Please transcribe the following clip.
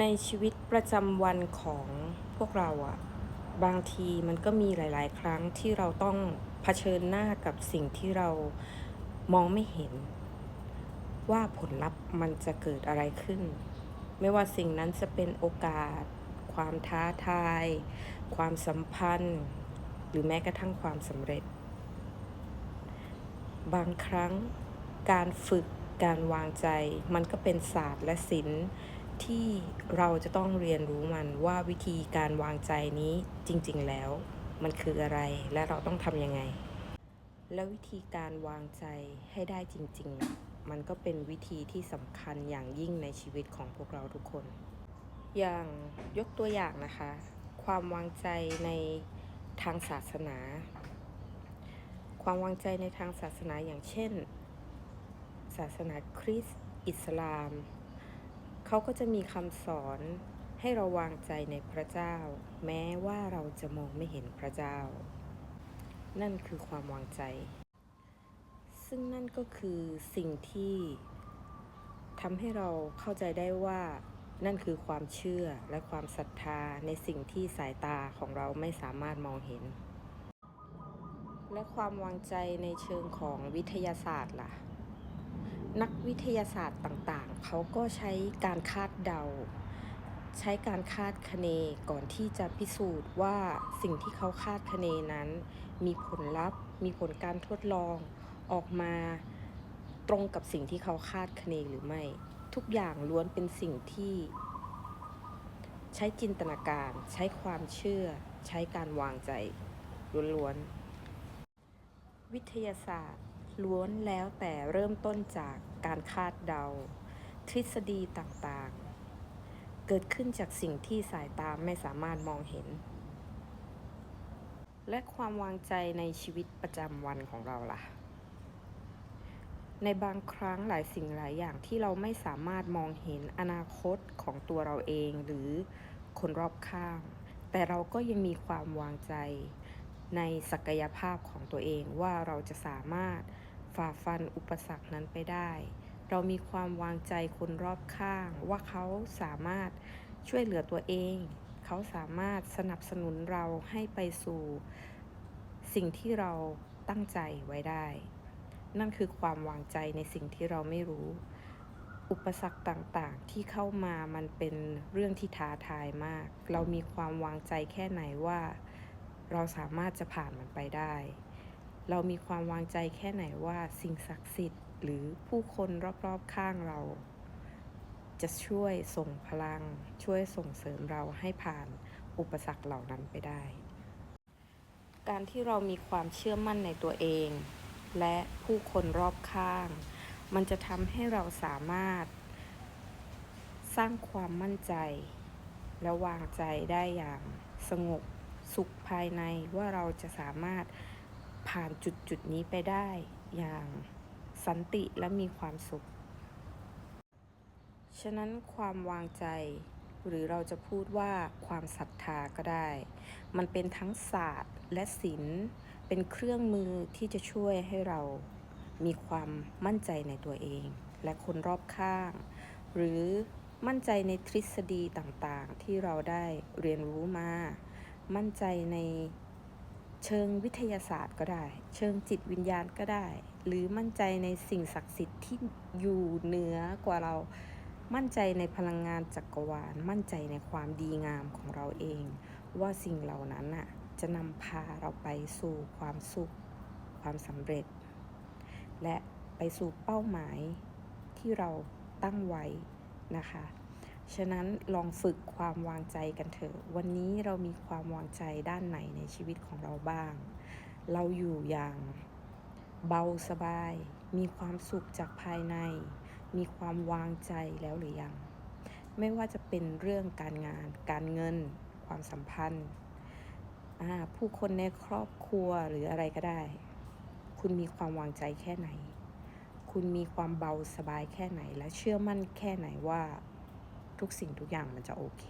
ในชีวิตประจำวันของพวกเราอะบางทีมันก็มีหลาย ๆ ครั้งที่เราต้องเผชิญหน้ากับสิ่งที่เรามองไม่เห็น ว่าผลลัพธ์มันจะเกิดอะไรขึ้น ไม่ว่าสิ่งนั้นจะเป็นโอกาส ความท้าทาย ความสัมพันธ์ หรือแม้กระทั่งความสำเร็จ บางครั้งการฝึกการวางใจมันก็เป็นศาสตร์และศิลป์ ที่เราจะต้องเรียนรู้มันว่าวิธีการวางใจนี้จริงๆแล้ว มันคืออะไรและเราต้องทำยังไง แล้ววิธีการวางใจให้ได้จริงๆน่ะมันก็เป็นวิธีที่สำคัญอย่างยิ่งในชีวิตของพวกเราทุกคน อย่างยกตัวอย่างนะคะ ความวางใจในทางศาสนา ความวางใจในทางศาสนาอย่างเช่น ศาสนาคริสต์อิสลาม เขาก็จะมีคำสอนให้เราวางใจในพระเจ้า แม้ว่าเราจะมองไม่เห็นพระเจ้า นั่นคือความวางใจ ซึ่งนั่นก็คือสิ่งที่ทำให้เราเข้าใจได้ว่า นั่นคือความเชื่อและความศรัทธาในสิ่งที่สายตาของเราไม่สามารถมองเห็น และความวางใจในเชิงของวิทยาศาสตร์ล่ะ นักวิทยาศาสตร์ต่างๆ เขาก็ใช้การคาดเดา ใช้การคาดคะเนก่อนที่จะพิสูจน์ว่าสิ่งที่เขาคาดคะเนนั้น มีผลลัพธ์ มีผลการทดลองออกมาตรงกับสิ่งที่เขาคาดคะเนหรือไม่ ทุกอย่างล้วนเป็นสิ่งที่ ใช้จินตนาการ ใช้ความเชื่อ ใช้การวางใจล้วนๆวิทยาศาสตร์ ล้วนแล้วแต่เริ่มต้นจากการคาดเดา ทฤษฎีต่างๆ เกิดขึ้นจากสิ่งที่สายตาไม่สามารถมองเห็น และความวางใจในชีวิตประจำวันของเราล่ะ ในบางครั้งหลายสิ่งหลายอย่างที่เราไม่สามารถมองเห็นอนาคตของตัวเราเองหรือคนรอบข้าง แต่เราก็ยังมีความวางใจในศักยภาพของตัวเองว่าเราจะสามารถ ฝ่าฟันอุปสรรคนั้นไปได้ เรามีความวางใจคนรอบข้าง ว่าเขาสามารถช่วยเหลือตัวเอง เขาสามารถสนับสนุนเราให้ไปสู่ สิ่งที่เราตั้งใจไว้ได้ นั่นคือความวางใจในสิ่งที่เราไม่รู้ อุปสรรคต่างๆ ที่เข้ามามันเป็นเรื่องที่ท้าทายมาก เรามีความวางใจแค่ไหนว่า เราสามารถจะผ่านมันไปได้ เรามีความวางใจแค่ไหนว่าสิ่งศักดิ์สิทธิ์ หรือผู้คนรอบๆข้างเรา จะช่วยส่งพลัง ช่วยส่งเสริมเราให้ผ่านอุปสรรคเหล่านั้นไปได้ การที่เรามีความเชื่อมั่นในตัวเอง และผู้คนรอบข้าง มันจะทำให้เราสามารถ สร้างความมั่นใจ และวางใจได้อย่างสงบสุขภายในว่าเราจะสามารถ ผ่านจุดจุดนี้ไปได้อย่างสันติและมีความสุข ฉะนั้นความวางใจ หรือเราจะพูดว่าความศรัทธาก็ได้ มันเป็นทั้งศาสตร์และศิลป์เป็นเครื่องมือที่จะช่วยให้เรามีความมั่นใจในตัวเอง และคนรอบข้าง หรือมั่นใจในทฤษฎีต่างๆ ที่เราได้เรียนรู้มา มั่นใจใน เชิงวิทยาศาสตร์ก็ได้ เชิงจิตวิญญาณก็ได้ หรือมั่นใจในสิ่งศักดิ์สิทธิ์ที่อยู่เหนือกว่าเรา มั่นใจในพลังงานจักรวาล มั่นใจในความดีงามของเราเอง ว่าสิ่งเหล่านั้นน่ะจะนำพาเราไปสู่ความสุข ความสำเร็จ และไปสู่เป้าหมายที่เราตั้งไว้นะคะ ฉะนั้นลองฝึกความวางใจกันเถอะวันนี้เรามีความวางใจด้านไหนในชีวิตของเราบ้าง เราอยู่อย่างเบาสบาย มีความสุขจากภายใน มีความวางใจแล้วหรือยัง ไม่ว่าจะเป็นเรื่องการงาน การเงิน ความสัมพันธ์ผู้คนในครอบครัวหรืออะไรก็ได้ คุณมีความวางใจแค่ไหน คุณมีความเบาสบายแค่ไหน และเชื่อมั่นแค่ไหนว่า ทุกสิ่งทุกอย่างมันจะโอเค